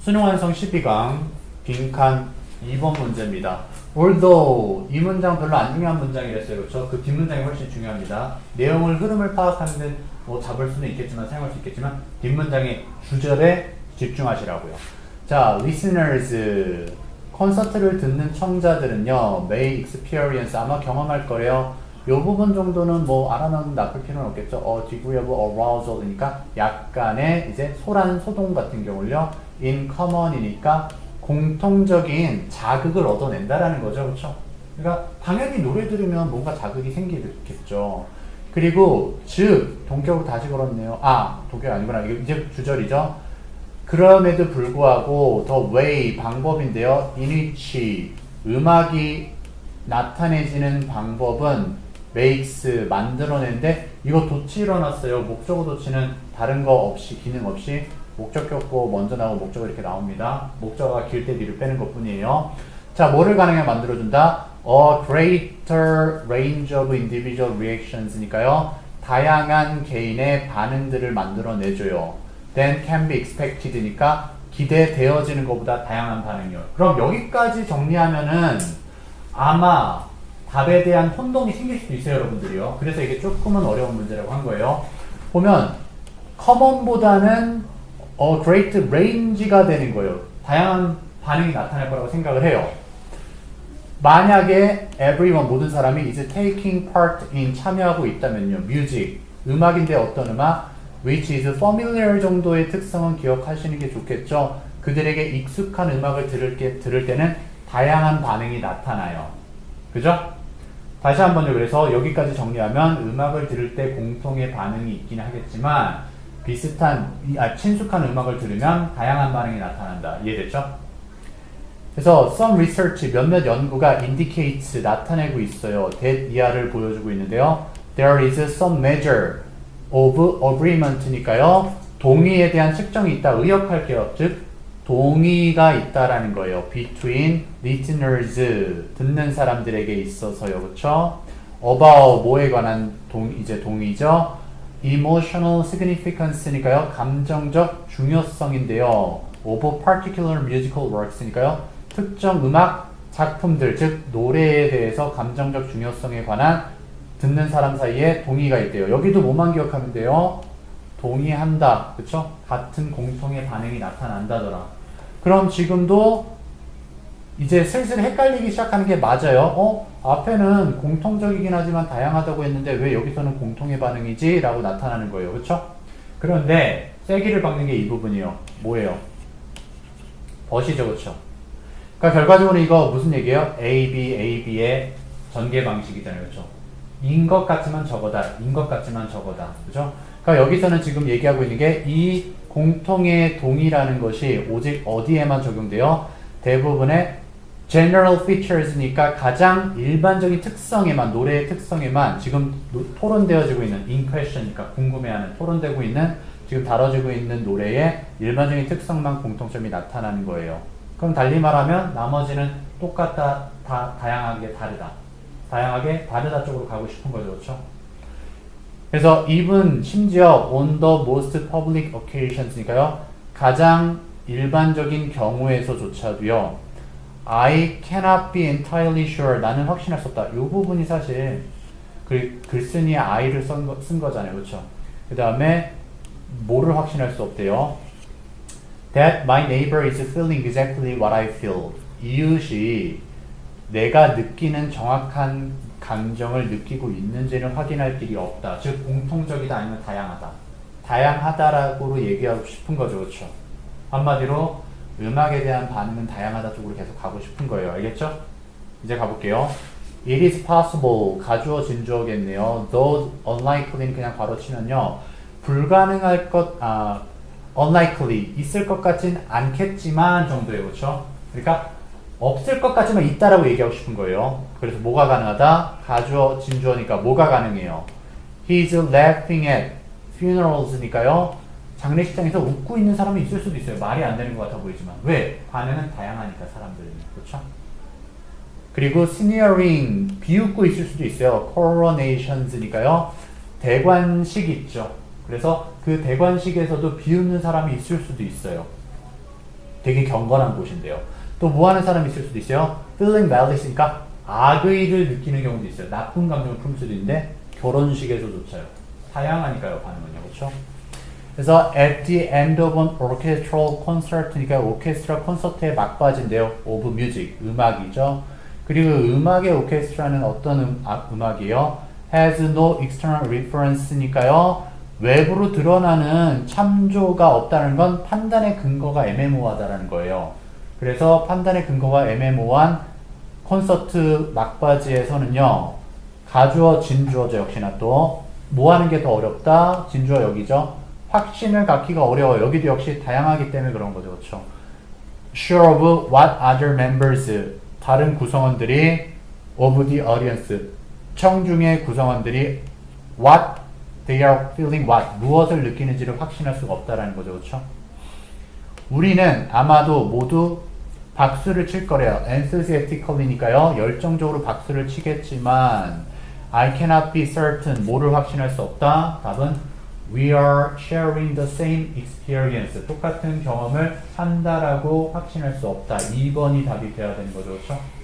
수능 완성 12강 빈칸 2번 문제입니다. although 이 문장 별로 안 중요한 문장이랬어요. 그렇죠? 그 뒷문장이 훨씬 중요합니다. 내용을 흐름을 파악하는데 뭐 잡을 수는 있겠지만 사용할 수 있겠지만 뒷문장의 주절에 집중하시라고요. 자, listeners 콘서트를 듣는 청자들은요, may experience 아마 경험할 거래요. 요 부분 정도는 뭐 알아놓는 나쁠 필요는 없겠죠. 어, of arousal이니까 약간의 이제 소란 소동 같은 경우를요, in common이니까 공통적인 자극을 얻어낸다라는 거죠, 그렇죠? 그러니까 당연히 노래 들으면 뭔가 자극이 생기겠죠. 그리고 즉 동격으로 다시 걸었네요. 아, 동격 아니구나. 이제 주절이죠. 그럼에도 불구하고 the way 방법인데요. in which 음악이 나타내지는 방법은 makes 만들어낸데 이거 도치 일어났어요. 목적어 도치는 다른 거 없이 기능 없이 목적격고 먼저 나오고 목적어 이렇게 나옵니다. 목적어가 길 때 뒤를 빼는 것 뿐이에요. 자, 뭐를 가능하게 만들어준다? A greater range of individual reactions니까요. 다양한 개인의 반응들을 만들어내줘요. Then can be expected니까 기대되어지는 것보다 다양한 반응이요. 그럼 여기까지 정리하면은 아마 답에 대한 혼동이 생길 수도 있어요, 여러분들이요. 그래서 이게 조금은 어려운 문제라고 한 거예요. 보면 common보다는 어, great range가 되는 거예요. 다양한 반응이 나타날 거라고 생각을 해요. 만약에 everyone 모든 사람이 is taking part in 참여하고 있다면요. music 음악인데 어떤 음악 which is familiar 정도의 특성은 기억하시는 게 좋겠죠. 그들에게 익숙한 음악을 들을, 게, 들을 때는 다양한 반응이 나타나요. 그죠? 다시 한번요. 그래서 여기까지 정리하면 음악을 들을 때 공통의 반응이 있긴 하겠지만 비슷한 이- 아, 친숙한 음악을 들으면 다양한 반응이 나타난다. 이해됐죠? 그래서 some research 몇몇 연구가 indicates 나타내고 있어요. that 이하를 보여주고 있는데요. There is some measure of agreement니까요. 동의에 대한 측정이 있다. 의역할게요. 즉 동의가 있다라는 거예요. between listeners 듣는 사람들에게 있어서요. 그렇죠? about 뭐에 관한 동 이제 동의죠. Emotional significance니까요. 감정적 중요성인데요. of particular musical works니까요. 특정 음악 작품들 즉 노래에 대해서 감정적 중요성에 관한 듣는 사람 사이에 동의가 있대요. 여기도 뭐만 기억하면 돼요? 동의한다. 그쵸? 같은 공통의 반응이 나타난다더라. 그럼 지금도 이제 슬슬 헷갈리기 시작하는 게 맞아요. 어? 앞에는 공통적이긴 하지만 다양하다고 했는데 왜 여기서는 공통의 반응이지? 라고 나타나는 거예요. 그쵸? 그런데 세기를 박는 게 이 부분이요. 뭐예요? 벗이죠. 그쵸? 그러니까 결과적으로 이거 무슨 얘기예요? A, B, A, B의 전개 방식이잖아요. 그쵸? 인것 같지만 저거다. 인 것 같지만 저거다. 그죠? 그러니까 여기서는 지금 얘기하고 있는 게 이 공통의 동의라는 것이 오직 어디에만 적용돼요? 대부분의 general features니까 가장 일반적인 특성에만, 노래의 특성에만 지금 노- 토론되어지고 있는 in question이니까 궁금해하는, 토론되고 있는, 지금 다뤄지고 있는 노래의 일반적인 특성만 공통점이 나타나는 거예요. 그럼 달리 말하면 나머지는 똑같다, 다, 다양하게 다르다. 다양하게 다르다 쪽으로 가고 싶은 거죠. 그렇죠? 그래서 even 심지어 on the most public occasions니까요. 가장 일반적인 경우에서조차도요. I cannot be entirely sure. 나는 확신할 수 없다. 이 부분이 사실 글, 글쓴이의 I를 쓴, 거, 쓴 거잖아요. 그렇죠? 그 다음에 뭐를 확신할 수 없대요? That my neighbor is feeling exactly what I feel. 이웃이 내가 느끼는 정확한 감정을 느끼고 있는지는 확인할 길이 없다. 즉 공통적이다 아니면 다양하다. 다양하다라고 얘기하고 싶은 거죠, 그렇죠? 한마디로 음악에 대한 반응은 다양하다 쪽으로 계속 가고 싶은 거예요. 알겠죠? 이제 가볼게요. It is possible 가주어 진주어겠네요. Though unlikely는 그냥 바로 치면요. 불가능할 것, 아, unlikely 있을 것 같진 않겠지만 정도예요, 그렇죠? 그러니까 없을 것 같지만 있다라고 얘기하고 싶은 거예요. 그래서 뭐가 가능하다? 가주어 진주어니까 뭐가 가능해요? He's laughing at funerals니까요. 장례식장에서 웃고 있는 사람이 있을 수도 있어요. 말이 안 되는 것 같아 보이지만 왜? 반응은 다양하니까 사람들은 그렇죠? 그리고 sneering 비웃고 있을 수도 있어요. coronations니까요. 대관식 있죠. 그래서 그 대관식에서도 비웃는 사람이 있을 수도 있어요. 되게 경건한 곳인데요. 또 뭐 하는 사람이 있을 수도 있어요. feeling valid니까 악의를 느끼는 경우도 있어요. 나쁜 감정을 품 수도 있는데 결혼식에서조차요. 다양하니까요, 반응은요. 그렇죠? 그래서 at the end of an orchestral concert니까 오케스트라 콘서트의 막바지인데요. of music, 음악이죠. 그리고 음악의 오케스트라는 어떤 음, 아, 음악이에요? has no external reference니까요. 외부로 드러나는 참조가 없다는 건 판단의 근거가 애매모호하다는 거예요. 그래서 판단의 근거가 애매모호한 콘서트 막바지에서는요. 가주어, 진주어죠. 역시나 또. 뭐 하는 게 더 어렵다? 진주어 여기죠. 확신을 갖기가 어려워요. 여기도 역시 다양하기 때문에 그런 거죠. 그렇죠? Sure of what other members 다른 구성원들이 of the audience 청중의 구성원들이 what they are feeling what 무엇을 느끼는지를 확신할 수가 없다라는 거죠. 그렇죠? 우리는 아마도 모두 박수를 칠 거래요. enthusiastically니까요. 열정적으로 박수를 치겠지만 I cannot be certain 뭐를 확신할 수 없다. 답은 we are sharing the same experience. 똑같은 경험을 한다라고 확신할 수 없다. 2번이 답이 돼야 되는 거죠. 그렇죠?